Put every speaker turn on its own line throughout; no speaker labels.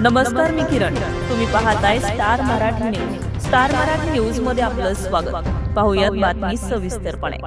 नमस्कार मी किरण. तुम्ही पाहताय star Marathi news. Star Marathi न्यूजमध्ये आपलं स्वागत. पाहुयात बातमी सविस्तरपणे.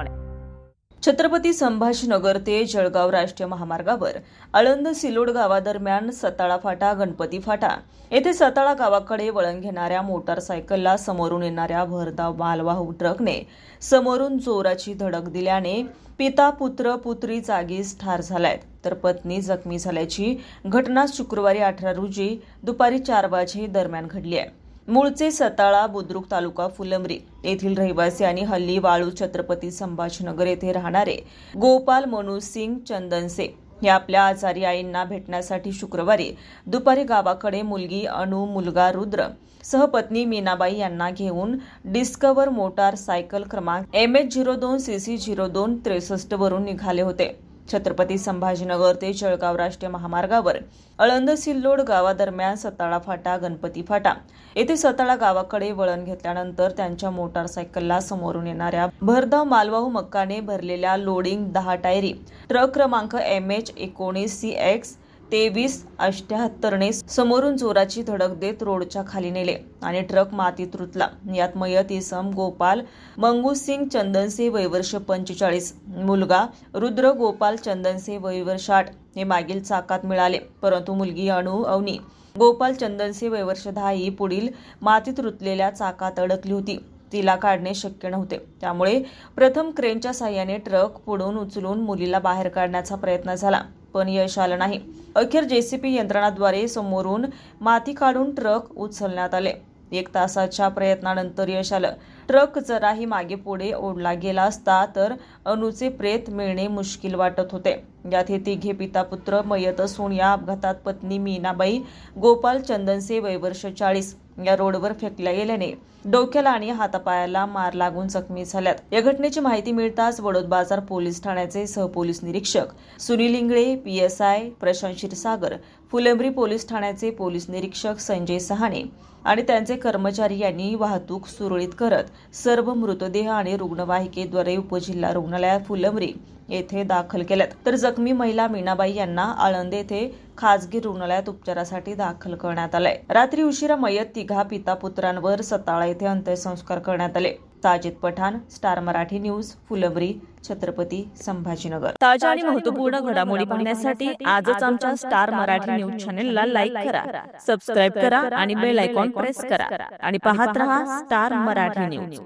छत्रपती संभाजीनगर ते जळगाव राष्ट्रीय महामार्गावर आळंद सिलोड गावादरम्यान सताळा फाटा गणपती फाटा येथे सताळा गावाकडे वळण घेणाऱ्या मोटारसायकलला समोरून येणाऱ्या भरधाव मालवाहू ट्रकने समोरून जोराची धडक दिल्याने पिता पुत्र पुत्री जागीच ठार झालायत. तर पत्नी जखमी झाल्याची घटना शुक्रवारी अठरा रोजी दुपारी चार वाजे दरम्यान घडली आहे. मूळचे सताळा बुद्रुक तालुका फुलंब्री येथील रहिवासी आणि हल्ली वाळू छत्रपती संभाजीनगर येथे राहणारे गोपाल मनू सिंग चंदनसे हे आपल्या आजारी आईंना भेटण्यासाठी शुक्रवारी दुपारी गावाकडे मुलगी अनु मुलगा रुद्र सहपत्नी मीनाबाई यांना घेऊन डिस्कवर मोटार सायकल क्रमांक एम एच झिरो दोन सी सी झिरो दोन त्रेसष्ट वरून निघाले होते. छत्रपती संभाजीनगर ते जळगाव राष्ट्रीय महामार्गावर अळंद सिल्लोड गावादरम्यान सताळा फाटा गणपती फाटा. येथे सताळा गावाकडे वळण घेतल्यानंतर त्यांच्या मोटारसायकलला समोरून येणाऱ्या भरधाव मालवाहू मक्काने भरलेल्या लोडिंग दहा टायरी. ट्रक क्रमांक एम एच एकोणीस सी एक्स तेवीस अष्ट्याहत्तरने समोरून जोराची धडक देत रोडच्या खाली नेले आणि ट्रक मातीत रुतला. यात मयत इसम गोपाल मंगूसिंग चंदनसे वयवर्ष पंचेचाळीस. मुलगा रुद्र गोपाल चंदनसे वयवर्ष आठ हे मागील चाकात मिळाले परंतु मुलगी अणू अवनी. गोपाल चंदनसे वयवर्ष दहा ही पुढील मातीत रुतलेल्या चाकात अडकली होती. तिला काढणे शक्य नव्हते. त्यामुळे प्रथम क्रेनच्या साह्याने ट्रक पुढून उचलून मुलीला बाहेर काढण्याचा प्रयत्न झाला पण यश आलं नाही. अखेर जेसीपी यंत्रणाद्वारे समोरून माती काढून ट्रक उचलण्यात आले. एक तासाच्या प्रयत्नानंतर यश आलं. ट्रक जराही मागे पुढे ओढला गेला असता तर अनुचे प्रेत मिळणे मुश्किल वाटत होते. यात हे तिघे पिता पुत्र मयत असून या अपघातात पत्नी मीनाबाई गोपाल चंदनसे वयवर्ष चाळीस या रोडवर फेकल्या गेल्याने डोक्याला आणि हातापायाला मार लागून जखमी झाल्यात. या घटनेची माहिती मिळताच वडोद बाजार पोलीस ठाण्याचे सहपोलीस निरीक्षक सुनील इंगळे आय प्रशांत क्षीरसागर फुलंब्री पोलीस ठाण्याचे पोलीस निरीक्षक संजय सहाणे आणि त्यांचे कर्मचारी यांनी वाहतूक सुरळीत करत सर्व मृतदेह आणि रुग्णवाहिकेद्वारे उपजिल्हा रुग्णालयात फुलंब्री येथे दाखल केल्यात. तर जखमी महिला मीनाबाई यांना आळंद येथे खासगी रुग्णालयात उपचारासाठी दाखल करण्यात आलंय. रात्री उशिरा मयत तिघा पिता पुत्रांवर सताळा येथे अंत्यसंस्कार करण्यात आले. Sajid Pathan star Marathi news Phulambri Chhatrapati Sambhajinagar. ताज्या आणि महत्त्वपूर्ण घडामोडी पाहण्यासाठी आजच आमच्या स्टार मराठी न्यूज चॅनेलला लाईक करा सबस्क्राईब करा आणि बेल आयकॉन प्रेस करा आणि पाहत रहा स्टार मराठी न्यूज.